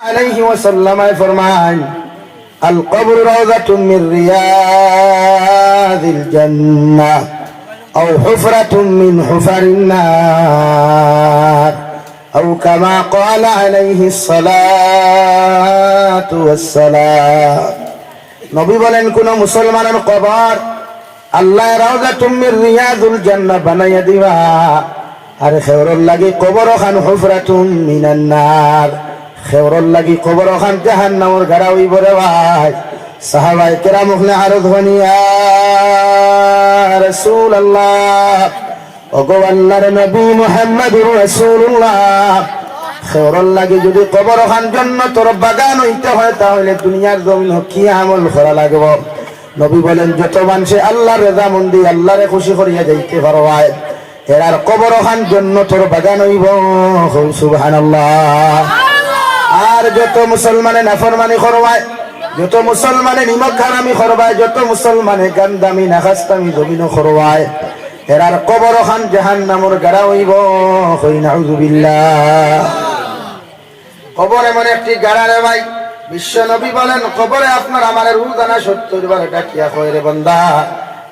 আলাইহি ওয়াসাল্লামায় ফরমান আল কবর রাওজাতুন মির রিয়াদিল জান্নাহ, আও হুফরাতুন মিন হুফারিন নার। আও কামা ক্বালা আলাইহি সালাতু ওয়াসসালাম। নবী বলেন, কোন মুসলমানের কবর আল্লাহ রাওজাতুন মির রিয়াদুল জান্নাহ বানাইয়া দিবা। আর খেওরর লাগে কবর খান হুফরাতুন মিনান নার। খেওরর লাগি কবর খান জাহান্নামর গাড়া হইব রে ভাই। সাহাবাই কেরাম ওখানে আরও ধনিয়া রাসূলুল্লাহ, ওগো আল্লাহর নবী মুহাম্মদুর রাসূলুল্লাহ খেওরর লাগে যদি কবর খান জন্য তোর বাগান হইতে হয়, তাহলে দুনিয়ার জমিন কি আমল করা লাগব? নবী বলেন, যত মানুষে আল্লাহর রেজা মন্দি, আল্লাহরে খুশি করিয়া যাইতে পারো আয় এরার কবর খান জন্য তোর বাগান হইব। সুবহানাল্লাহ। আর যত মুসলমানে নাফরমানি করবায়, যত মুসলমানে নিমক খানামি করবায়, যত মুসলমানে গান্দামি নাখাস্তামি জমিন করবায় এরার কবর খান জাহান নামর গাড়া হইব হই নাউজুবিল্লাহ। কবর এমন একটি গাড়া রে ভাই, বিশ্ব নবী বলেন, কবরে আপনার আমার রুদানা সত্তর বার ডাকিয়া কয় রে বন্দা,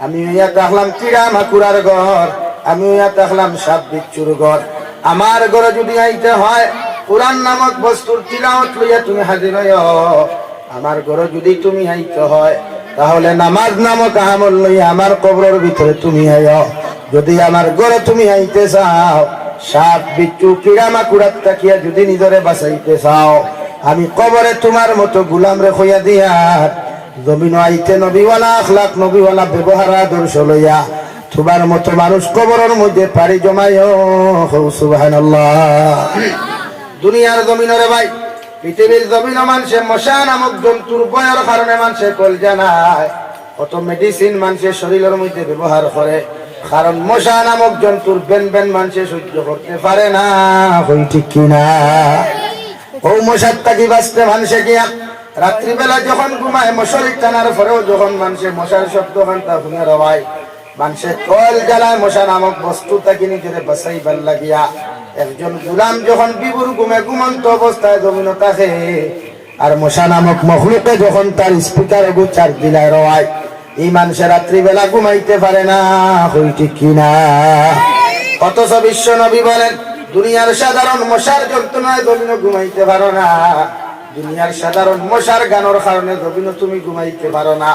আমি ইয়া দেখলাম কিড়া মাকুরার ঘর, আমি ইয়া দেখলাম সাপ বিচ্ছুর ঘর। আমার ঘরে যদি আইতে হয় কোরআন নামক বস্তুর তিলাওয়াত লইয়া তুমি হাজির হইও। আমার ঘরে যদি তুমি আইতে হয়, তাহলে নামাজ নামক আমল লইয়া আমার কবরের ভিতরে তুমি আইও। যদি আমার ঘরে তুমি আইতে চাও সাপ বিচ্ছু কিড়া মাকুরাত তাকিয়া যদি নিজরে বাঁচাইতে চাও, আমি কবরে তোমার মতো গুলাম রে হইয়া দিয়ার জমিন আইতে নবীওয়ালা আখলাক, নবীওয়ালা ব্যবহার আদর্শ লইয়া, তোমার মতো মানুষ কবরের মধ্যে পাড়ি জমাইও। সুবহানাল্লাহ। দুনিয়ার জমিনরে ভাই, পৃথিবীর জমিন মানুষে মশা নামক জন্তুর বয়ের কারণে মানুষে কল জানায় কত মেডিসিন মানুষের শরীরের মধ্যে ব্যবহার করে, কারণ মশা নামক জন্তুর বেন বেন মানুষে সহ্য করতে পারে না, হই ঠিক কিনা? ও মশার তাকি বাঁচতে মানুষে গিয়া রাত্রিবেলা যখন ঘুমায় মশারি টানার পরেও যখন মানুষে মশার শব্দ ঘণ্টা শুনে রবায় মানুষে কল জ্বালায় মশা নামক বস্তু তাকে নিজের বাসাইবার লাগিয়া। একজন গুলাম যখন বিবুর ঘুমে ঘুমন্ত অবস্থায় জমিন থাকে আর মশা নামক মখলুকে যখন তার স্পিকার গু চার দিলায় রওয়ায়, এই মানুষের রাত্রিবেলা ঘুমাইতে পারে না হই কিনা? অথচ বিশ্ব নবী বলেন, দুনিয়ার সাধারণ মশার যন্ত্রণায় জমিন ঘুমাইতে পারো না। দুনিয়ার সাধারণ মশার গানোর কারণে জমিন তুমি ঘুমাইতে পারো না।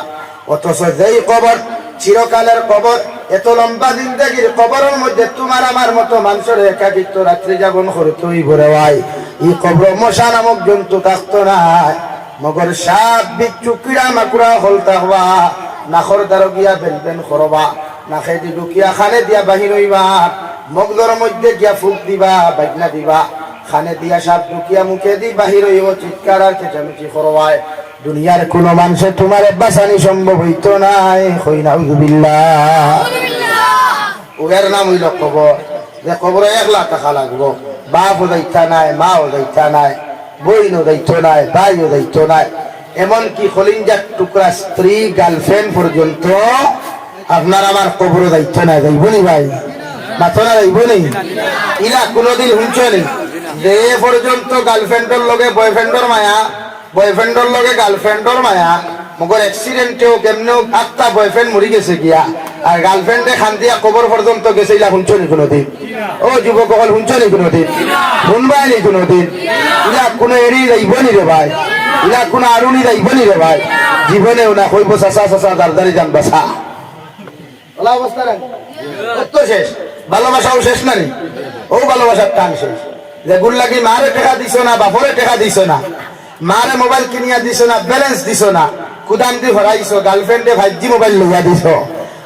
অথচ যেই কবর চিরকালের কবর, এত লম্বা জিন্দগির কবরের মধ্যে তোমার আমার মতো মানুষের একাকিত্ব রাত্রি যাপন করে তুই ভরে ভাই। এই কবর মশা নামক জন্তু থাকতো না মগর সাপ, বিচ্ছু, কিড়া মাকুড়া হলতা হওয়া। নাখর দ্বারা গিয়া বেন বেন করবা। নাখে দি ঢুকিয়া খানে দিয়া বাহির হইবা। মগদর মধ্যে গিয়া ফুক দিবা বাজনা দিবা। খানে দিয়া সাপ ঢুকিয়া মুখে দি বাহির হইব, চিৎকার আর চেঁচামেচি করবায়। দুনিয়ার কোন মানুষে তোমার বাসানি সম্ভব হইতো নাই। হই না উগের নাম হইল কবর। যে কবরে এক লাখ টাকা লাগবো। বাপ দায়িত্ব নাই মা দায়িত্ব নাই বইন দায়িত্ব নাই, ভাইও দায়িত্ব নাই। এমনকি খলিঞ্জার টুকরা স্ত্রী, গার্লফ্রেন্ড পর্যন্ত আপনার আমার কবর দায়িত্ব নাই যাইবনি ভাই? মাথো না যাইবনি ইলা কোনোদিন শুনছনি যে এ পর্যন্ত গার্লফ্রেন্ডর লগে বয়ফ্রেন্ডর মায়া বয়ফ্রেন্ডর লগে গার্লফ্রেন্ডর মায়া। মগর অ্যাক্সিডেন্টেও কেমনেও আটটা বয়ফ্রেন্ড মরি গেছে গিয়া। আর গার্লফ্রেন্ডে খান দিয়া কবর পর্যন্ত গেছে ইলা শুনছনি কোনোদিন? ও যুবক সকল শুনছনি কোনোদিন? শুনবাই নি কোনোদিন? ইলা কোনো এড়ি যাইবনি রে ভাই? ইলা কোনো আরুনি যাইবনি রে ভাই? জীবনেও না কইব চাচা চাচা দারদারি যান বাসা ওলা অবস্থা কত শেষ? ভালোবাসাও শেষ না নি? ও ভালোবাসার টান শেষ। যে লাগি মারে টেকা দিছ না বাপরে টেকা দিছ না। মারে মোবাইল কিনিয়া দিছ না ব্যালেন্স দিছ না। কুদান দি ভরাইছ গার্লফ্রেন্ডে ভাইজি মোবাইল লইয়া দিছ।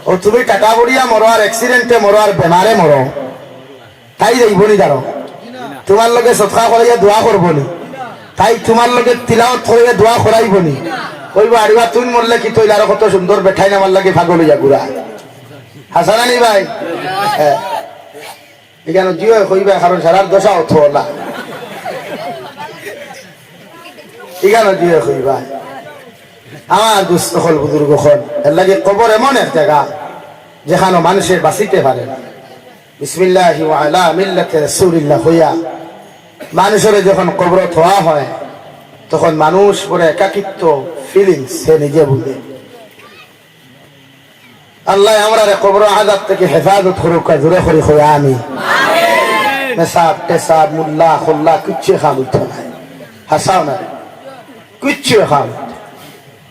ও তুমি টাকা বড়িয়া মরো আর অ্যাক্সিডেন্টে মরো আর বেমারে মরো তাই যাইব নি দাঁড়ো তোমার লগে সৎকা করাইয়া দোয়া করব নি তাই তোমার লগে তিলাওত করাইয়া দোয়া করাইব নি কইব আরিবা তুমি মরলে কি তৈল আরও কত সুন্দর বেঠাই নামার লাগে ভাগল হইয়া ঘুরা হাসানানি ভাই? হ্যাঁ এখানে জিও কইবা কারণ সারার দশা অর্থ না কইবা আমার দুস্থ হল বুজুর্গ হল এর লাগে কবর এমন এক জায়গা যেখানে মানুষের বাঁচিতে পারে না। বিসমিল্লাহ আলা মিল্লাতে রাসূলিল্লাহ হইয়া মানুষের যখন কবর থোয়া হয় তখন মানুষ পরে একাকিত্ব ফিলিংস সে নিজে বুঝে। আল্লাহ আমরা কবর আজাদ থেকে হেফাজত করুক জোরে করি হয়ে আমি মেসাব টেসাব মুল্লা খুল্লা কিচ্ছু খাম উঠত নাই। হাসাও না। কিচ্ছু খাম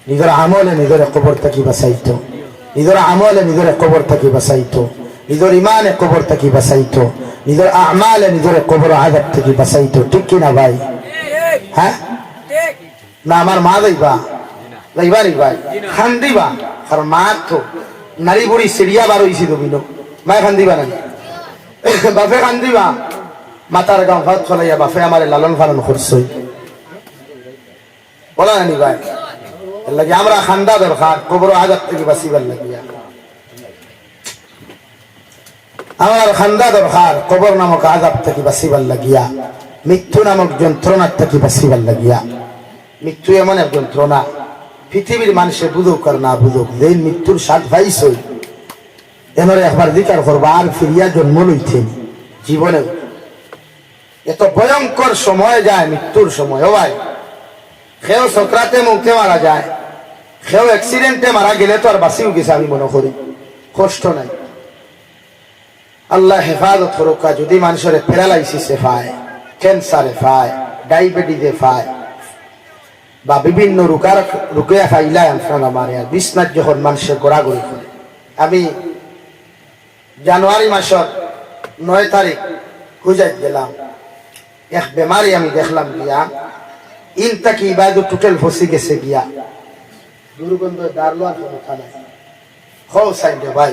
নিজের আমলে নিজের কবর থাকি বাঁচাইতো। নিজের আমলে নিজের কবর থাকি বাঁচাইতো। নিজের ইমানে কবর থাকি বাঁচাইতো। নিজের আমালে নিজের কবর আজাদ থেকে বাঁচাইতো। ঠিক কিনা ভাই? হ্যাঁ? না, আমার মা যাইবা। যাইবা নি ভাই? খান্দিবা কারণ মা তো নারী বুড়ি সিরিয়া বার হইছি দবিল মায়ে খান্দিবা নানি বাপে খান্দিবা মাতার গাঁও ভাত ফলাইয়া বাপে আমার লালন পালন করছই বলা নানি ভাই। লাগে আমরা খান্দা দরকার কবর আজাদ থেকে বাঁচিবার আমার খান্দা দরকার, কবর নামক থেকে বাঁচিবার লাগিয়া মৃত্যু নামক যন্ত্রণার থেকে বাঁচিবার লাগিয়া মৃত্যু এমন এক যন্ত্রণা, পৃথিবীর মানুষে বুঝুক আর না বুঝুক যে মৃত্যুর স্বাদ পাইছই এমরে একবার দিকার করবা, আর ফিরিয়া জন্ম লইছেন জীবনে। এত ভয়ঙ্কর সময় যায় মৃত্যুর সময়, ও ভাই। খেয়েও সক্রাতে মুখে মারা যায়। খেয়েও অ্যাক্সিডেন্টে মারা গেলে তো আর বাঁচিও গেছে আমি মনে করি? কষ্ট নাই। আল্লাহ হেফাজত করুকা যদি মানুষের প্যারালাইসিসে পায় ক্যান্সারে পায় ডায়াবেটিসে পায় বা বিভিন্ন রোগার রোগে ফাইলাই আমফান আমার আর বিছনাথ যখন মানুষের গোড়াগড়ি করে। আমি জানুয়ারি মাসের নয় তারিখ খুঁজাই গেলাম। এক বেমারি আমি দেখলাম গিয়া ইন তাকি বাইদু টোটাল ফসি গেছে গিয়া। দুর্গন্ধ দারলোয়ার কোনো থানায় হো সাইডে ভাই।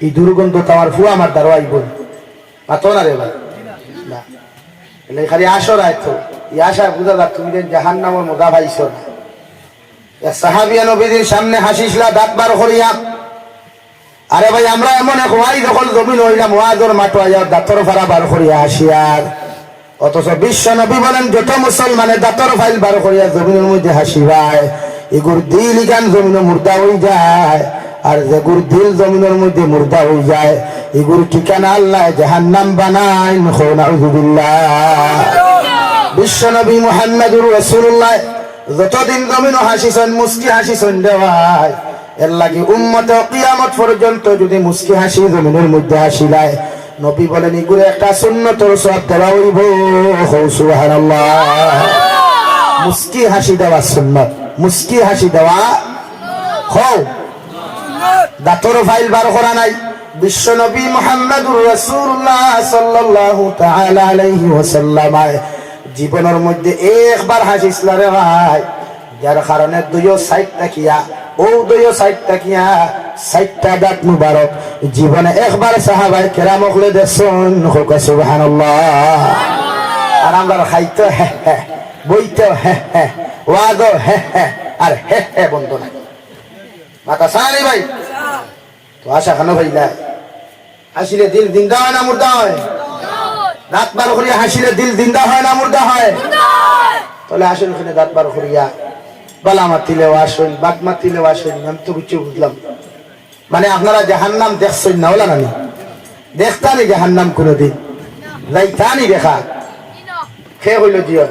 এই দুর্গন্ধ তো আমার ফুয়া আমার দারোয়াই বল পাতো না রে ভাই। না। এলে খালি আসর আয়তো এই আশা বুঝা যাক তুমি যে জাহান নামের মজা পাইছ না। সাহাবিয়া নবীদের সামনে হাসিসলা দাঁত বার করিয়া। আরে ভাই, আমরা এমন এক ওয়াই দখল জমিন হইলাম ওয়াজর মাটো আয়ার দাঁতর ফারা বার করিয়া হাসিয়ার অথচ বিশ্ব নবী বলেন, যত মুসলমানের দাঁতর ফাইল বার করিয়া জমিনের মধ্যে হাসিবায় এগুর দিল গান জমিনে মুর্দা হয়ে যায়, আর যেগুর দিল জমিনের মধ্যে মুর্দা হয়ে যায় এগুর ঠিকানা আল্লাহ জাহান্নাম বানাই বিশ্ব নবী মোহাম্মদুর রসুল্লাহ যতদিন জমিন হাসিছেন, মুস্কি হাসিছেন দেওয়ায়, এর লাগে উম্মত কিয়ামত পর্যন্ত যদি মুস্কি হাসি জমিনের মধ্যে হাসিলায় নবী বলেন, এগুলো একটা সুন্নতর সব দেওয়া হইব। সুবহানাল্লাহ। মুস্কি হাসি দেওয়া সুন্নত, মুস্কি হাসি দেওয়া হও। দাঁতর ফাইল বার করা নাই। বিশ্ব নবী মোহাম্মদুর রাসূলুল্লাহ সাল্লাল্লাহু তাআলা আলাইহি ওয়াসাল্লাম জীবনের মধ্যে একবার হাসিসলা রে ভাই যার কারণে দুইও সাইড তাকিয়া, ও দুইও সাইড তাকিয়া দাঁত মুবারক। জীবনে একবার সাহাবাই কেরাম হলে দেখছেন হোক সুবহানাল্লাহ। আর আমরা খাইতো হে হে বইতো হে হে ওয়াদো হে হে, আর হে হে বন্ধ নাই। ভাই। তো আশা খানো ভাই না হাসিলে দিল দিন্দা হয় না মুর্দা হয়? দাঁত বার করিয়া হাসিলে দিল দিন্দা হয় না মুর্দা হয়? তাহলে আসুন ওখানে দাঁত বার করিয়া। বালা মাতিলেও আসুন বাদ মাতিলেও আসুন, আমি তো কিছু বুঝলাম। মানে আপনারা জাহান্নাম দেখছেন না, ওলা নানি? দেখতানি জাহান্নাম কোনোদিন? যাইতানি দেখা। খে হইল জিও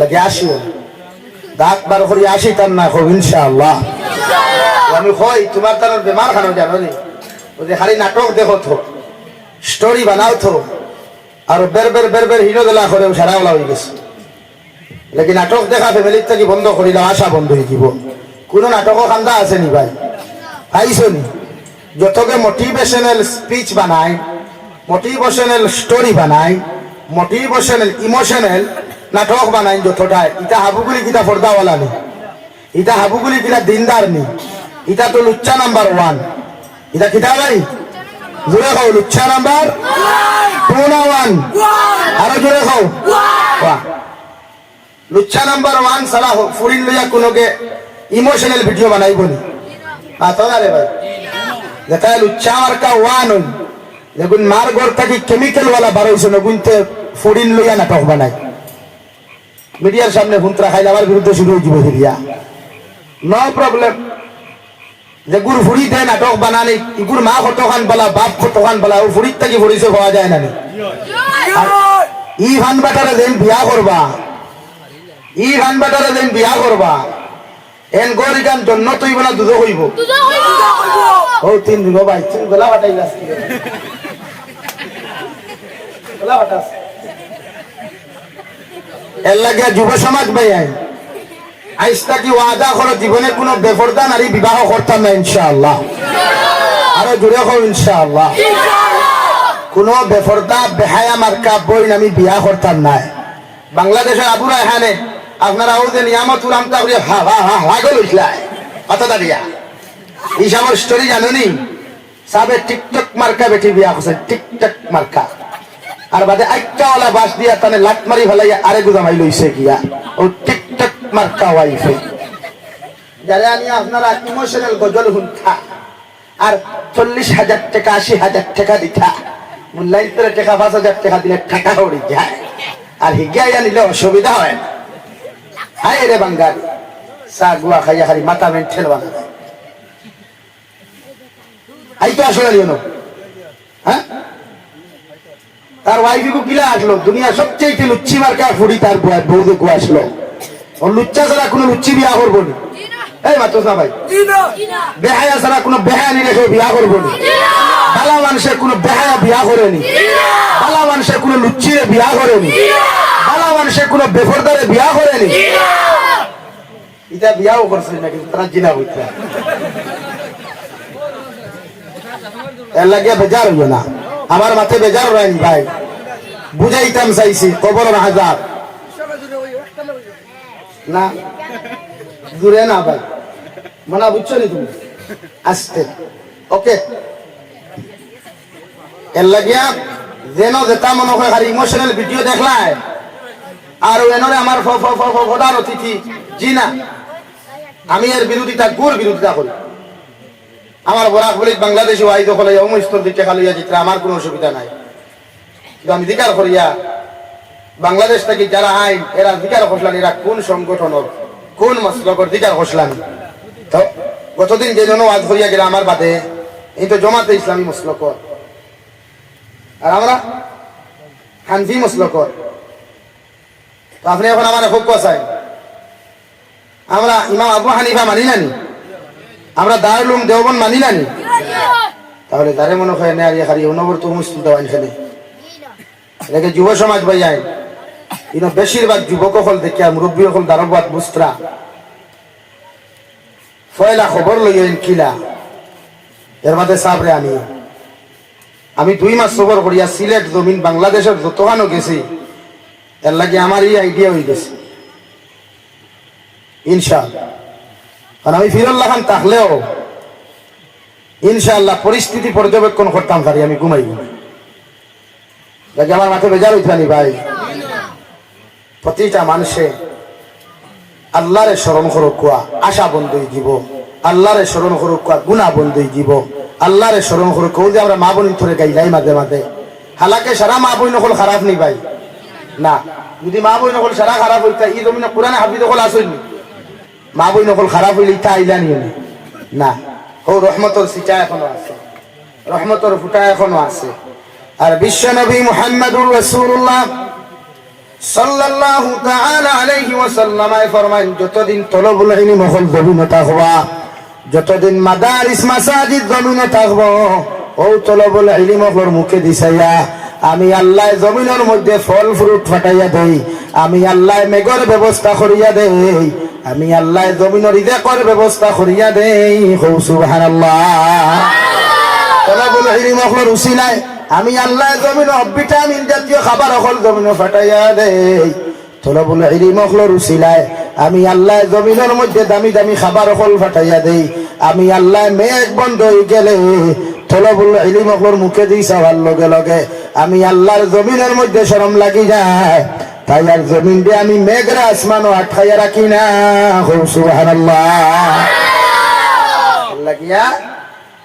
লাগে আসিও। দাঁত বার করি আসি তার না হোক ইনশাআল্লাহ। আমি কই, তোমার তার বেমার খানো জানো নি? যে খালি নাটক দেখো তো স্টোরি বানাও তো আর বের বের বের বের হিরো দিলা করে সারা ওলা হয়ে গেছে। লেকিন নাটক দেখা ফ্যামিলির থেকে বন্ধ করিলাম আশা বন্ধ হয়ে যাব কোনো নাটকও খান্দা আছে নি ভাই? পাইছো নি? যতকে মোটিভেশনাল স্পিচ বানায় মোটিভেশনাল স্টোরি বানায় মোটিভেশনাল ইমোশনাল নাটক বানাই যতটা, ইটা হাবুগুলি কিটা পর্দাওয়ালা নি? ইটা হাবুগুলি কিটা দিনদার নি? ইটা তো লুচ্চা নাম্বার ওয়ান ইটা কিটা ভাই? জোরে খাও, লুচ্চা নাম্বার টু না ওয়ান আরও জোরে খাও লুচ্চা নাম্বার ওয়ান সালা ফুরিন লইয়া কোনোকে ইমোশনাল ভিডিও বানাইব নি পাতো না রে ভাই দেখা লুচ্চা মার্কা ওয়ান হইন দেখুন মার ঘর থাকি কেমিক্যাল ওয়ালা বারোইছে নগুনতে ফুরিন লইয়া নাটক বানাই মিডিয়ার সামনে ভুন্ত্রা খাইলে আমার বিরুদ্ধে শুরু হয়ে যাবে ফিরিয়া নো প্রবলেম যে গুর ফুড়ি দেয় নাটক বানানি ইগুর মা কতখান বলা বাপ কতখান বলা ও ফুড়ির থাকি ফুড়িছে পাওয়া যায় না নি? ই ভান বাটারে যেন বিয়া করবা ই ভান বাটারে যেন বিয়া করবা গরি গান জন্য তুই বলা দুধ হইব। ও তিন ভাই তুমি গলা বাটাই গাছ গলা বাটাস। এর লাগে যুব সমাজ ভাই আই আইসটা কি ওয়াদা করো জীবনে কোনো বেফরদা নারী বিবাহ করতাম না ইনশাআল্লাহ। আরও জুড়ে হোক ইনশাআল্লাহ। কোনো বেফরদা বেহায়া মার্কা বই আমি বিয়া করতাম না বাংলাদেশের আবুরা এখানে আপনারা ও যে নিয়ামত উলামটা করি হা হা হা হা গল উঠলাই কথা দাঁড়িয়া এই সবার স্টোরি জানুনি সাবে টিকটক মার্কা বেটি বিয়া করছে, টিকটক মার্কা। আর বাদে আইকা ওলা বাস দিয়া তানে লাট মারি ফেলাই আরে গুদামাই লইছে গিয়া। ও টিকটক মার্কা ওয়াইফে যারা আমি আপনারা ইমোশনাল গজল হুনথা আর চল্লিশ হাজার টাকা, আশি হাজার টাকা দিতা, মূল্যায়ন টাকা, পাঁচ হাজার টাকা দিলে টাকা উড়ি যায়। আর হিগিয়া নিলে অসুবিধা হয় না। হায় রে বাঙ্গালি চা গুয়া খাইয়া খালি মাথা মেন্টেল বানা দেয় আই তো আসলে হ্যাঁ? তার ওয়াইফিকু কিলা আসলো? দুনিয়া সবচেয়ে লুচ্ছি মার্কা ফুড়ি তার বৌদি আসলো লুচ্চা ছাড়া কোনো লুচ্ছি বিয়া করব না। এই মাত্র না ভাই বেহায়া ছাড়া কোনো বেহায়া নিলে কেউ বিয়া করব না। বালা মানুষের কোনো বেহায়া বিয়া করেনি। বালা মানুষের কোনো লুচ্চিরে বিয়া করেনি। বালা মানুষের কোনো বেফরদারে বিয়া করেনি। এটা বিয়াও করছে না কিন্তু তারা জিনা হইতে এর লাগিয়া বেজার হইও না। আমার মাথায় বেজার রয়েন ভাই। বুঝাইতাম চাইছি কবর হাজার। না। দূরে না ভাই। মনা বুঝছ নি তুমি? আসতে। ওকে। এর লাগিয়া যেন যেটা মনে হয় খালি ইমোশনাল ভিডিও দেখলায়। আর এনরে আমার প্রধান অতিথি জি না আমি এর বিরোধিতা, গুর বিরোধিতা করি। আমার বরাক বলি বাংলাদেশে ওয়াই দখলে অমস্তর দিকে খালিয়া চিত্রা আমার কোনো অসুবিধা নাই। কিন্তু আমি দিকার করিয়া বাংলাদেশ থেকে যারা আইন, এরা দিকার খসলান, এরা কোন সংগঠনের কোন মসলকর দিকার খসলান? তো গতদিন যে জন ওয়াজ করিয়া গেলে আমার বাদে, এই তো জমাতে ইসলামী মসলকর। আর আমরা হানফি মসলকর। তো আপনি এখন আমার খুব কষাই আমরা ইমাম আবু হানিফা মানি নানি আমরা দারুলুম দেওবন মানি নানি তাহলে তারে মনে হয় না আর খালি অনবর তো মুসলিম দেওয়ান খেলে এটাকে যুব সমাজ ভাই ইনো বেশিরভাগ যুবক হল দেখিয়া মুরব্বী হল দারবাদ বুস্ত্রা ফয়লা খবর লইয়েন কিলা এর মাঝে সাবরে আমি। আমি দুই মাস সবর করিয়া সিলেট জমিন বাংলাদেশের যতখানো গেছি, এর লাগে আমার এই আইডিয়া হয়ে গেছে। ইনশাআল্লাহ। কারণ আমি ফিরুল্লাহ খান থাকলেও, ইনশাআল্লাহ পরিস্থিতি পর্যবেক্ষণ করতাম পারি আমি ঘুমাই ঘুমাই। আমার মাথায় বেজার উঠানি ভাই। প্রতিটা মানুষে আল্লাহরে স্মরণ করুক কুয়া, আশা বন্ধই দিব আল্লাহরে স্মরণ করুক কুয়া গুণা বন্ধই দিব আল্লাহরে স্মরণ করুক কেউ যে আমরা মা বোন ধরে গাইলাই মাঝে মাঝে। হালাকে সারা মা বই নকল খারাপ নেই ভাই। না, যদি মা বই নকল সারা খারাপ হইতা, ই জমিনে কোরআনে হাফিজ নকল আসইনি মা বই নকল খারাপ হইলে ইটা আইলা নিয়ে না, ও রহমতর সিটা এখনও আছে। রহমতর ফুটা এখনও আছে। আর বিশ্ব নবী মুহাম্মদুর রাসূলুল্লাহ সাল্লাল্লাহু তাআলা আলাইহি ওয়াসাল্লাম ফরমান যতদিন তলবুল ইলম হল জমিনে থাকবা, যতদিন মাদারিস মাসাজিদ জমিনে থাকব, ও তলবুল ইলম হল মুখে দিছাইয়া, আমি আল্লাহ জমিনের মধ্যে ফল ফ্রুট ফাটাইয়া দেই, আমি আল্লাহ মেঘর ব্যবস্থা করিয়া দেই, আমি আল্লাহ জমিনের ইদেকর ব্যবস্থা করিয়া দেই হৌ সুবহানাল্লাহ। তলবুল ইলম হল উসিলায় আমি আল্লাহ জমিন ভিটামিন জাতীয় খাবার অকল জমিন ফাটাইয়া দেই। তলবুল ইলিম অকলর উচিলায় আমি আল্লাহ জমিনের মধ্যে দামি দামি খাবার অকল ফাটাইয়া দেই। আমি আল্লাহ মেঘ বন্ধ হয়ে গেলে তলবুল ইলিম অকলর মুখে দিই চাওয়ার লগে লগে। আমি আল্লাহর জমিনের মধ্যে শরম লাগি যায় তাই আর জমিন দিয়ে আমি মেঘরা আসমানও আটকাইয়া রাখি না। হৌ সুবহানাল্লাহ। লাগিয়া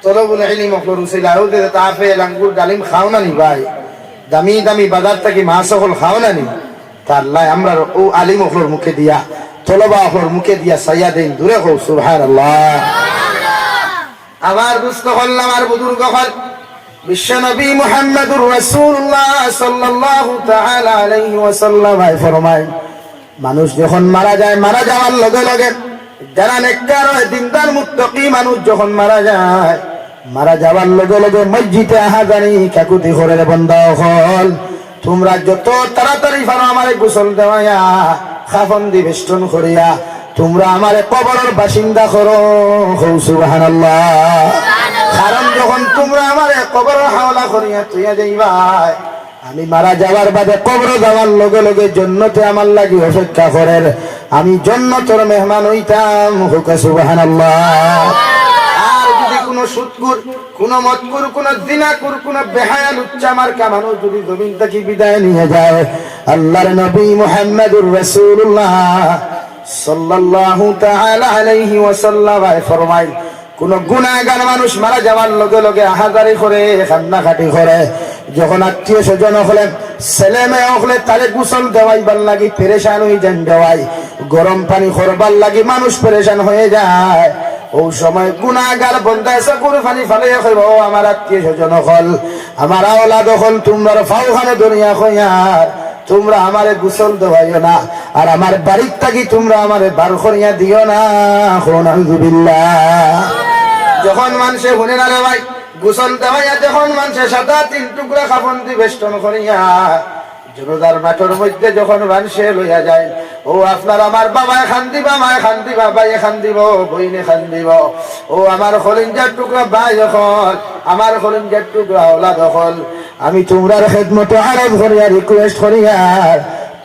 তলবুল ইলম অকলর উচিলা আউ দে তাফেল ডালিম খাও না নি ভাই। দামি দামি বাজার থেকে মাছ সকল খাও না নি তা আল্লাহ আমরা ও আলিম অকলর মুখে দিয়া তলবা অকলর মুখে দিয়া সাইয়া দেন দূরে হো সুবহানাল্লাহ। আমার দুস্থ হল আমার বুজুর্গ হল। বিশ্বনবী মুহাম্মদুর রাসূলুল্লাহ সাল্লাল্লাহু তাআলা আলাইহি ওয়াসাল্লাম ফরমায় মানুষ যখন মারা যায় মারা যাওয়ার লগে লগে যারা নেককার হয় দিনদার মুত্তাকি মানুষ যখন মারা যায় মারা যাওয়ার লগে লগে মসজিদে আহা জানি কাকুতি করে বন্ধ হল। তোমরা যত তাড়াতাড়ি পারো আমারে গোসল দেওয়াইয়া খাফন দি বেষ্টন করিয়া তোমরা আমারে কবরের বাসিন্দা করো। হৌ সুবহানাল্লাহ। কারণ যখন তোমরা আমারে কবরের হাওলা করিয়া তুইয়া যাইবাই আমি মারা যাওয়ার বাদে কবর যাওয়ার লগে লগে জন্নতে আমার লাগি অপেক্ষা করেন। আমি জন্নতর মেহমান হইতাম হুকা সুবহানাল্লাহ। আর যদি কোনো সুৎকুর, কোনো মতকুর কোনো জিনাকুর, কোনো বেহায়াল উচ্চামার কামানো যদি জমিন থেকে বিদায় নিয়ে যায়। আল্লাহর নবী মুহাম্মদুর রাসূলুল্লাহ সাল্লাল্লাহু তাআলা আলাইহি ওয়াসাল্লাম ফরমায়, কোন গুণাগার মানুষ মারা যাওয়ার লগে লগে আহাজারি করে, কান্নাকাটি করে। যখন আত্মীয় স্বজন হলে ছেলে মেয়ে হলে তারে গুসল দেওয়াইবার লাগি পেরেশান হয়ে যান দেওয়াই, গরম পানি করবার লাগি মানুষ পেরেশান হয়ে যায়। ও সময় গুণাগার বন্ধা এসে করে পানি ফালে কইব ও আমার আত্মীয় স্বজন হল। আমার আওলাদ হল, তোমরা ফাউখানে দুনিয়া হইয়ার তোমরা আমারে গুসল দেওয়াইও না, আর আমার বাড়ির থাকি তোমরা আমারে বার করিয়া দিও না, হন যখন মানুষে শুনে না রে ভাই, গোসল দেওয়াইয়া যখন মানুষে সাদা তিন টুকরা খাফন দি বেষ্টন করিয়া জনদার মাঠের মধ্যে যখন মানুষে লইয়া যায়, ও আপনার আমার বাবা খান দিবা মায় খান দিবা ভাই খান দিব, বইনে খান দিব। ও আমার হরিঞ্জার টুকরা ভাই যখন আমার হরিঞ্জার টুকরা ওলা দখল। আমি তোমরার খেদমতো আরব করিয়া রিকোয়েস্ট করিয়া,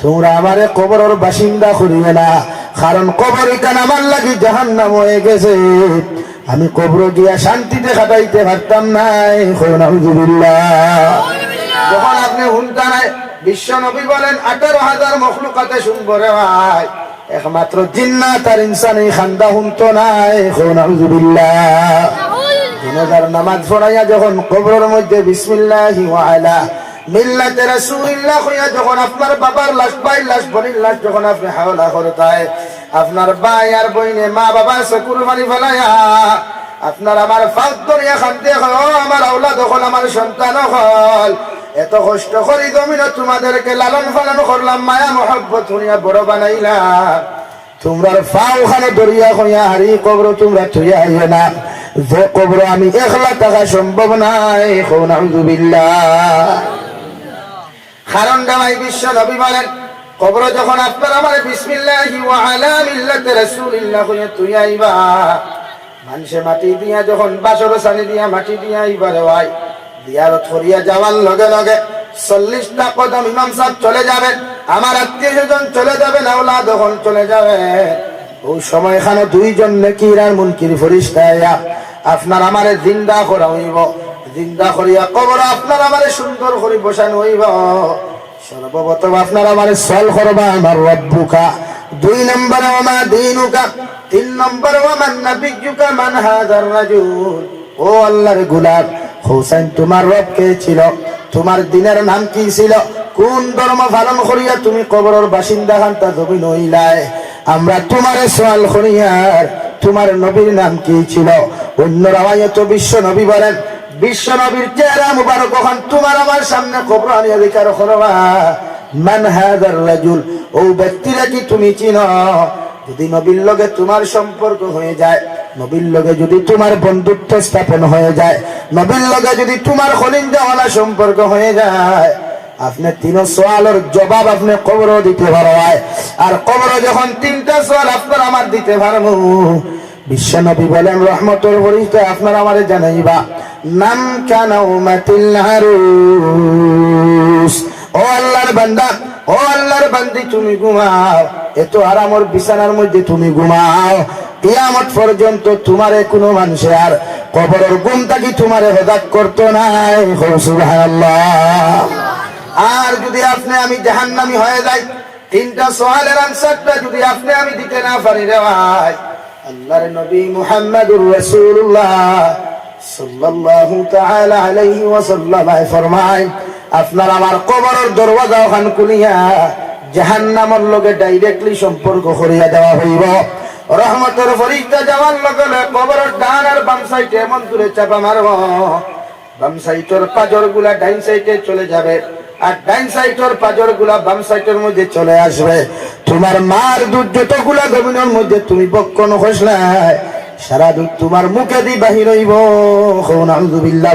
তোমরা আমারে কবরের বাসিন্দা করিবে না, কারণ কবর কান আমার লাগি জাহান নাম হয়ে গেছে। আমি কবর গিয়া শান্তিতে কাটাইতে পারতাম নাই যখন আপনি হুনতা নাই বিশ্ব নবী বলেন, আঠারো হাজার মখলুকাতে শুনব রে ভাই। একমাত্র জিন্নাত আর ইনসান এই খান্দা নামাজ পড়াইয়া যখন মধ্যে যখন আপনার বোনের লাশ যখন আপনি আপনার আর বইনে মা বাবা সকুর মারি ফেলাইয়া আপনার আমার ফাঁক দরিয়া খান্তে ও আমার আওলা দখল আমার সন্তান, হল। এত কষ্ট করি জমিন তোমাদেরকে লালন পালন করলাম, মায়া, মহব্বত শুনিয়া বড় বানাইলাম। তোমরার ফাও খানে দরিয়া হইয়া, হারি কবর তোমরা থইয়া আইবে না। যে কবর আমি একলা টাকা সম্ভব নাই নাউজুবিল্লাহ। কারণ জামাই বিশ্ব নবী বলেন, কবর যখন আপনার আমার বিসমিল্লাহি ওয়া আলা মিল্লাতি রাসূলিল্লাহ হইয়া তুই আইবা মানুষে মাটি দিয়া যখন বাসর সানি দিয়া মাটি দিয়া আইবারে ভাই দিয়ারত করিয়া যাওয়ার লগে লগে চল্লিশটা কদম ইমাম সাহেব চলে যাবেন আমার আত্মীয় স্বজন চলে যাবেন আওলা যখন চলে যাবে। ওই সময় এখানে দুইজন নেকির আর মুনকির ফরিস্তা আপনার আমারে জিন্দা করা হইব, জিন্দা করিয়া কবর আপনার আমারে সুন্দর করে বসানো হইব। সর্বপ্রথম আপনার আমার সল করবা আমার রব্বুকা, দুই নম্বর ওমা দিনুকা তিন নম্বর ওমান মান ও আল্লাহর গুলাব হোসেন তোমার রব কে ছিল? তোমার দিনের নাম কি ছিল? কোন ধর্ম পালন করিয়া তুমি কবরের বাসিন্দা খান্তা জমি নইলায় আমরা তোমারে সোয়াল করিয়ার, তোমার নবীর নাম কি ছিল? অন্য রামায়ত বিশ্ব নবী বলেন, বিশ্ব নবীর চেহারা মুবারক ওখান তোমার আমার সামনে কবর আনিয়া অধিকার করবা। মান হাজার রাজুল, ও ব্যক্তিরা কি তুমি চিনো? যদি নবীর লগে তোমার সম্পর্ক হয়ে যায়, নবীর লগে যদি তোমার বন্ধুত্ব স্থাপন হয়ে যায়, নবীর লগে যদি তোমার খলিঞ্জাওয়ালা সম্পর্ক হয়ে যায়, আপনি তিন সোয়ালের জবাব আপনি কবর দিতে পারো আর কবর যখন তিনটা সোয়াল আপনার আমার দিতে পারব। বিশ্ব নবী বলেন, রহমতুল বরিতে আপনার আমারে জানাইবা, নাম কেন মাতিল ও আল্লাহর বান্দা ও আল্লাহর বান্দি, তুমি ঘুমাও। এত আরামর বিছানার মধ্যে তুমি ঘুমাও। কিয়ামত পর্যন্ত তোমারে কোনো মানুষে আর কবরের গুম থাকি তোমারে হেদাত করতো নাই। সুবহানাল্লাহ। আর যদি আপনি আমি জাহান্নামি হয়ে যাই, তিনটা সোয়ালের আনসারটা যদি আপনি আমি দিতে না পারি রে ভাই, আল্লাহর নবী মুহাম্মদুর রাসূলুল্লাহ সাল্লাল্লাহু তাআলা আলাইহি ওয়াসাল্লাম ফরমায় আপনার আমার কবরের দরওয়াজা ওখান খুলিয়া জাহান্নামের লগে ডাইরেক্টলি সম্পর্ক করিয়া দেওয়া হইব। রহমতের ফরিস্তা যাওয়ার লগে কবরের ডান আর বাম সাইডে এমন দূরে চাপা মারব। বাম সাইডের পাজরগুলা ডাইন সাইডে চলে যাবে আর ডাইন সাইডের পাজরগুলা বাম সাইডের মধ্যে চলে আসবে। তোমার মার দুধ যতগুলা জমিনের মধ্যে তুমি বক্ষণ খসলাই সারা দুধ তোমার মুখে দি বাহির হইব। নাউজুবিল্লাহ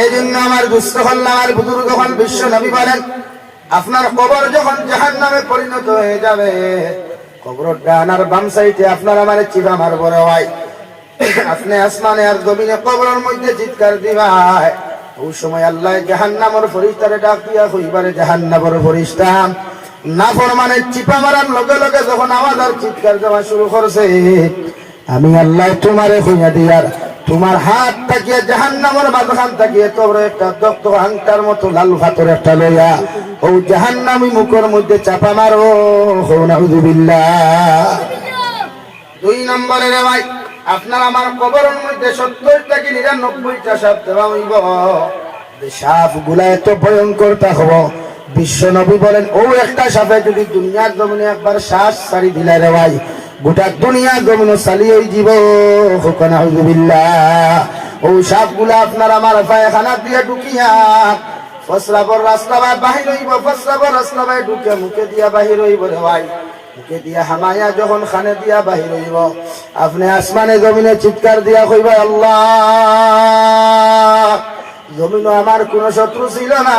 এই জন্য আমার হল আমার বুজুর্গ যখন বিশ্ব নবী বলেন যখন জাহান নামে পরিণত হয়ে যাবে কবর ডান আর বাম সাইডে আপনার আমার চিবা মার বড় হয় আপনি আসমানে আর জমিনে কবরের মধ্যে চিৎকার দিবাই ওই সময় আল্লাহ জাহান্নামর ফরিস্তারে ডাক দিয়া হইবারে জাহান্নামর ফরিস্তা। না ফরমানে চিপা মারার লগে লগে যখন আওয়াজ আর চিৎকার দেওয়া শুরু করছে, আমি আল্লাহ তোমারে হইয়া দিয়ার তোমার হাত তাকিয়ে জাহান নামর মাঝখান তাকিয়ে তোর একটা দক্ত আংটার মতো লাল ভাতর একটা লইয়া, ও জাহান নামি মুখের মধ্যে চাপা মারো, হো নাউজুবিল্লাহ। দুই নম্বরে রে ভাই, আপনার আমার কবরের মধ্যে সত্তর থেকে নিরানব্বইটা সাপ দেওয়া হইব? সাপগুলা এত ভয়ঙ্কর তা হব বিশ্ব নবী বলেন, ও একটা সাপে যদি দুনিয়ার জমিনে একবার শ্বাস সারি দিলে রে ভাই গোটা দুনিয়া জমিন চালিয়ে যাব হুকনা হুজুবিল্লাহ ও সাপগুলা আপনার আমার পায়খানা দিয়ে ঢুকিয়া, ফসলাবর রাস্তা বাহির হইব, ফসলাবর রাস্তা ঢুকে মুখে দিয়া বাহির হইব রে ভাই। মুখে দিয়া হামায়া যখন খানে দিয়া বাহির হইব। আপনি আসমানে জমিনে চিৎকার দিয়া কইব, আল্লাহ জমিন আমার কোন শত্রু ছিল না।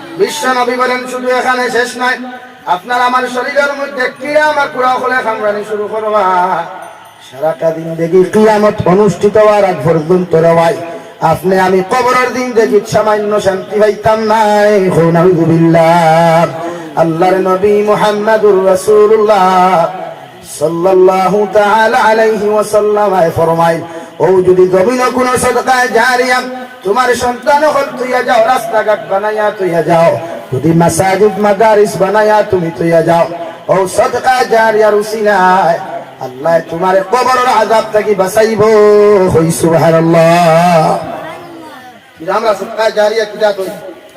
বিশ্ব নবী বলেন, শুধু এখানে শেষ নাই আপনার আমার শরীরের মধ্যে কিরা আমার কুড়া হলে খামরানি শুরু করবা। সারাটা দিন দেখি কিয়ামত অনুষ্ঠিত হওয়ার আগ পর্যন্ত রবাই আপনি আমি কবরের দিন দেখি সামান্য শান্তি পাইতাম নাই। নাউজুবিল্লাহ আল্লাহর নবী মুহাম্মাদুর রাসূলুল্লাহ সাল্লাল্লাহু তাআলা আলাইহি ওয়াসাল্লাম ফরমায়, ও যদি জমিন কোন সদকায় জারিয়া তোমার সন্তান হল তুইয়া যাও রাস্তাঘাট বানাইয়া তুইয়া যাও। যদি মাসাজিদ মাদারিস বানাইয়া তুমি তুইয়া যাও। ও সদকা জারিয়ার উসিলায় আল্লাহ তোমার কবরের আযাব থেকে বাঁচাইব। হই সুবহানাল্লাহ। আমরা সদকা জারিয়া কিটা কই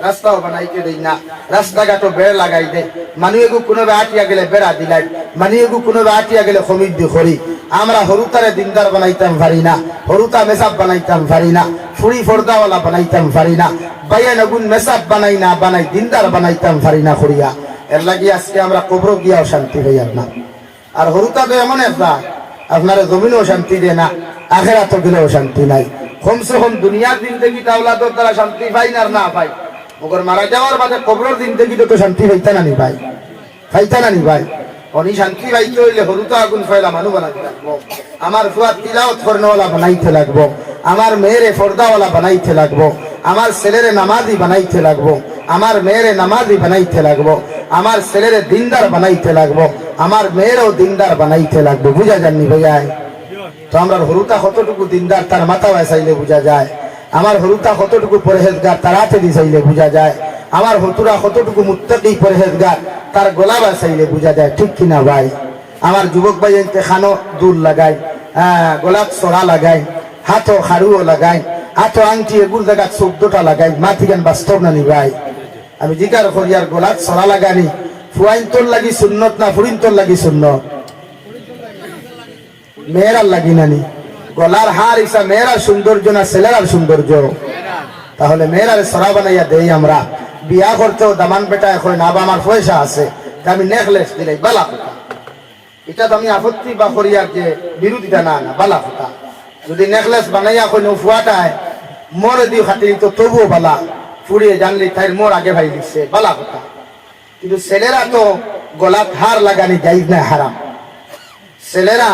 রাস্তাও বানাইতে দেই না। রাস্তাঘাটও বেড় লাগাই দে। মানুষেগু কোনো আটিয়া গেলে বেড়া দিলাই। মানুষেগু কোনো আটিয়া গেলে খমিদ দি করি আমরা হরুতারে দিনদার বানাইতাম পারি না। হরুতা মেসাব বানাইতাম পারি না। ফুড়ি ফর্দাওয়ালা বানাইতাম পারি না। বাইয়া নগুন মেসাব বানাই না, বানাই দিনদার বানাইতাম পারি না করিয়া এর লাগি আজকে আমরা কবর গিয়াও শান্তি হই আপনার আর হরুতা তো এমন একটা আপনার জমিনও শান্তি দেয় না আখেরা তো গেলেও শান্তি নাই। কমসে কম দুনিয়ার দিন থেকে তাওলাদর দ্বারা শান্তি পাই না না পাই। মগর মারা যাওয়ার বাদে কবরের থেকে তো শান্তি পাইতা না ভাই। পাইতা না ভাই। অনি শান্তি পাইতে হইলে হরুতা আগুন ফয়লা মানুষ বানাইতে লাগবো। আমার ফুয়ার তিলাওত ফর্নওয়ালা বানাইতে লাগবো। আমার মেয়েরে ফর্দাওয়ালা বানাইতে লাগবো। আমার ছেলেরে নামাজি বানাইতে লাগবো। আমার মেয়েরে নামাজি বানাইতে লাগবো। আমার ছেলেরে দিনদার বানাইতে লাগবো। আমার মেয়েরও দিনদার বানাইতে লাগবো। বুঝা যাননি ভাইয়াই তো আমরা হরুতা কতটুকু দিনদার, তার মাথা চাইলে বোঝা যায়। আমার হরুতা কতটুকু পরহেজগার, তার হাতে দিয়ে চাইলে বোঝা যায়। আমার হতুরা কতটুকু মুত্তাকি পরহেজগার, তার গোলা চাইলে বোঝা যায়। ঠিক কিনা ভাই? আমার যুবক ভাই এনতে খানো দুল লাগাই হ্যাঁ গোলাপ সরা লাগাই হাতও খাড়ুও লাগাই হাতও আংটি এগুর জায়গা চোদ্দটা লাগাই মাথি গান বাস্তব না ভাই। আমি জিকার করি আর গোলাপ সরা লাগানি ফুয়াইন তোর লাগি সুন্নত না ফুরিন তোর লাগি সুন্নত? মেয়েরার লাগি নানি। গলার হার ইসা মেয়েরার সৌন্দর্য না ছেলেরার সৌন্দর্য? তাহলে মেয়েরার সরা বানাইয়া দেই আমরা। বিয়া করতেও দামান বেটা এখন না বা আমার পয়সা আছে। আমি নেকলেস দিলাই বালা কথা এটা তো আমি আপত্তি বা করিয়ার যে বিরোধিতা না না, বালা কথা যদি নেকলেস বানাইয়া কই ফুয়াটায়, মরে দি খাতি তো তবুও বালা। ফুড়িয়ে জানলি তাই মোর আগে ভাই দিচ্ছে বালা কথা কিন্তু ছেলেরা তো গলাত হার লাগানি যাই না হারাম। ছেলেরা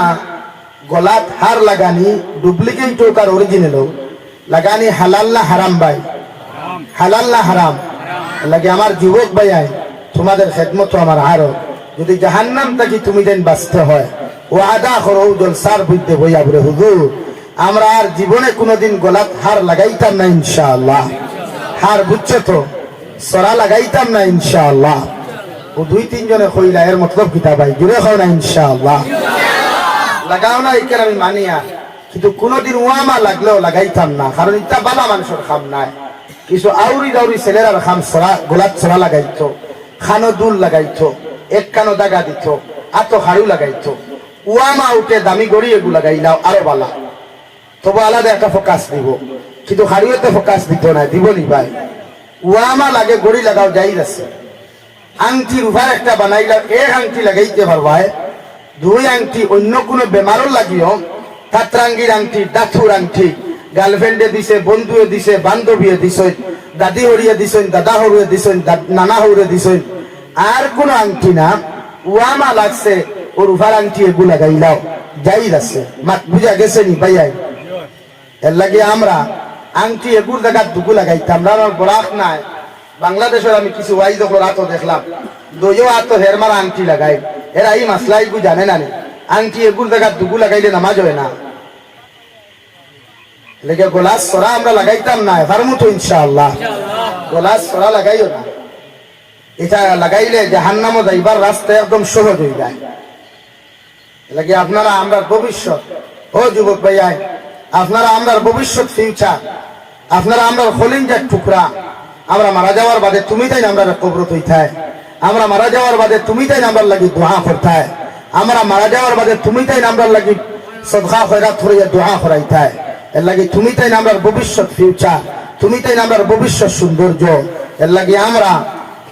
গলাত হার লাগানি ডুপ্লিকেট হোক আর অরিজিনাল লাগানি হালাল্লা হারাম ভাই হালাল না হারাম লাগে আমার যুবক ভাইয়াই, তোমাদের খেদমত আমার আরও যদি জাহান্নাম থাকি তুমি যেন বাঁচতে হয় ও আদা করো জলসার বুঝতে বইয়া বলে হুজুর আমরা আর জীবনে কোনোদিন গলাত হার লাগাইতাম না, ইনশাআল্লাহ। হার বুঝছ তো? সরা লাগাইতাম না, ইনশাআল্লাহ। ও দুই তিনজনে কইলা, এর মতলব কিতা ভাই? জুড়ে খাও না, ইনশাআল্লাহ। লাগাও না এখানে আমি মানি মানিয়া। কিন্তু কোনোদিন ওয়ামা লাগলেও লাগাইতাম না, কারণ ইটা বালা মানুষের খাম নাই। কিছু আউরি দাউরি ছেলেরা খাম সরা গোলাপ সরা লাগাইতো, খানো দুল লাগাইতো, এক কানো দাগা দিত, আতো হাড়ু লাগাইতো। ওয়ামা উঠে দামি গড়ি এগুলো লাগাইলাও, আরও বালা। তবু আলাদা একটা ফোকাস দিব। কিন্তু হাড়ুয়েতে ফোকাস দিত না, দিব নি ভাই। ওয়ামা লাগে গড়ি লাগাও, যাই আছে। আংটি রুফার একটা বানাইলাম, এক আংটি লাগাইতে পারবায় দুই আংটি, অন্য কোনো বেমারও লাগিও। কাতরাঙ্গির আংটি দাথুর আংটি, গার্লফ্রেন্ডে দিছে, বন্ধুয়ে দিছে, বান্ধবীয়ে দিছেন দাদি হরিয়ে দিছেন দাদা হরুয়ে দিছেন নানা হরুয়ে দিছেন আর কোন আংটি না। ওয়ামা লাগছে ও রুফার আংটি এগু লাগাইলাও যাই আছে। মাত বুঝা গেছে নি ভাইয়াই এর লাগে আমরা আংটি এগুর জায়গা দুগু লাগাইতাম। বরাক নাই। বাংলাদেশের আমি কিছু ওয়াইজ রাতো দেখলাম। দইও আতো হেরমার আংটি লাগাই এরা এই মাসলা এগু জানে না আংটি এগুর জায়গা দুগু লাগাইলে নামাজ হয় না। লেগে গোলাস সরা আমরা লাগাইতাম না, এবার মতো ইনশাআল্লাহ। গোলাস সরা লাগাইও না। এটা লাগাইলে যাইবার রাস্তা একদম সহজ হয়ে যায়। লাগে আপনারা আমরা ভবিষ্যৎ। ও যুবক ভাইয়াই, আপনারা আমরা ভবিষ্যৎ ফিউচার আপনারা আমরা হলিঞ্জার টুকরা। আমরা মারা যাওয়ার বাদে তুমি তাই আমরা কবর হইতায় আমরা মারা যাওয়ার বাদে তুমি তাই আমরা লাগি দোহা করতায় আমরা মারা যাওয়ার বাদে তুমি তাই আমরা লাগি সদকা খয়রাত করিয়া দোয়া করাইতায় এর লাগি তুমি তাই আমরা ভবিষ্যৎ ফিউচার তুমি তাই আমরা ভবিষ্যৎ সৌন্দর্য? এর লাগি আমরা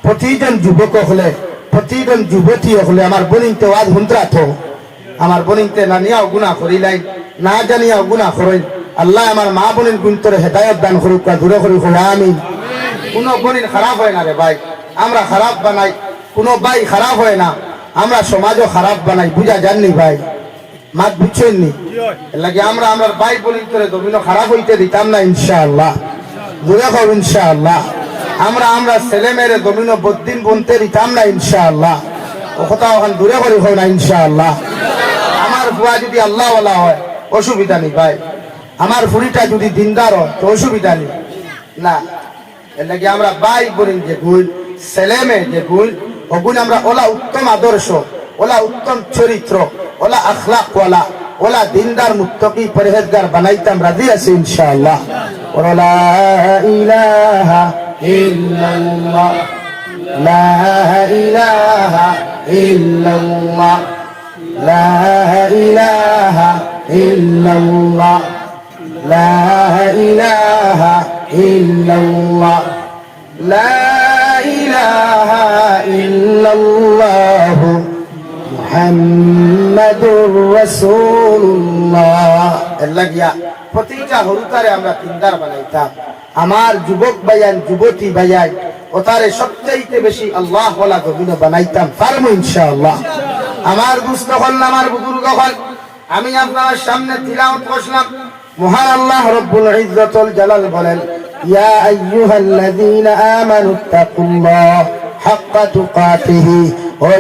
প্রতিজন যুবক হলে, প্রতিজন যুবতী হলে আমার বনিতে ওয়াজ হুন্ত্রা তো আমার বনিতে না নিয়াও গুণা করিলাই, না জানিয়াও গুণা করেন আল্লাহ আমার মা বোনের গুন্তরে হেদায়ত দান করুক, দূরে করুক, আমিন। কোনো বনিন খারাপ হয় না রে ভাই। আমরা খারাপ বানাই, কোনো ভাই খারাপ হয় না। আমরা সমাজও খারাপ বানাই, বুঝা জাননি ভাই। মাত বুঝছেন নি? এর লাগে আমরা আমার ভাই বলিন করে দমিন খারাপ হইতে দিতাম না ইনশাআল্লাহ। দূরে হোক ইনশাআল্লাহ। আমরা আমরা ছেলে মেয়েরে দমিন বদিন বনতে দিতাম না ইনশাআল্লাহ। ও কথা ওখান দূরে করি হোক না ইনশাআল্লাহ। আমার বুয়া যদি আল্লাহ হয়, অসুবিধা নেই ভাই। আমার ফুড়িটা যদি দিনদার হয়, তো অসুবিধা নেই। না। এর আমরা বাই বোন যে ভুল ছেলে যে ভুল ওগুন আমরা ওলা উত্তম আদর্শ, ওলা উত্তম চরিত্র, ওলা আখলাক ওলা ওলা দিনদার মুক্তকি পরহেজগার বানাইতাম, রাজি আছি ইনশাআল্লাহ। ওলা ইলাহা ইল্লাল্লাহ, লা ইলাহা ইল্লাল্লাহ, লা ইলাহা ইল্লাল্লাহ, লা ইলাহা إلا الله لا إله إلا الله محمد رسول الله লাগিয়া প্রতিটা হরুতারে আমরা তিনদার বানাইতাম আমার যুবক ভাইয়ান যুবতী ভাইয়াই ও তারে সবচাইতে বেশি আল্লাহ ওলা গবিন বানাইতাম পারবো ইনশাআল্লাহ আমার দুস্থ হল আমার বুজুর্গ হল আমি আপনার সামনে তিলাওয়াত করলাম মহান আল্লাহ রব্বুল ইজ্জতুল জালাল বলেন ইয়া আইয়ুহাল্লাযীনা আমানু তাকুল্লাহ হাক্কা তুকাতিহি ও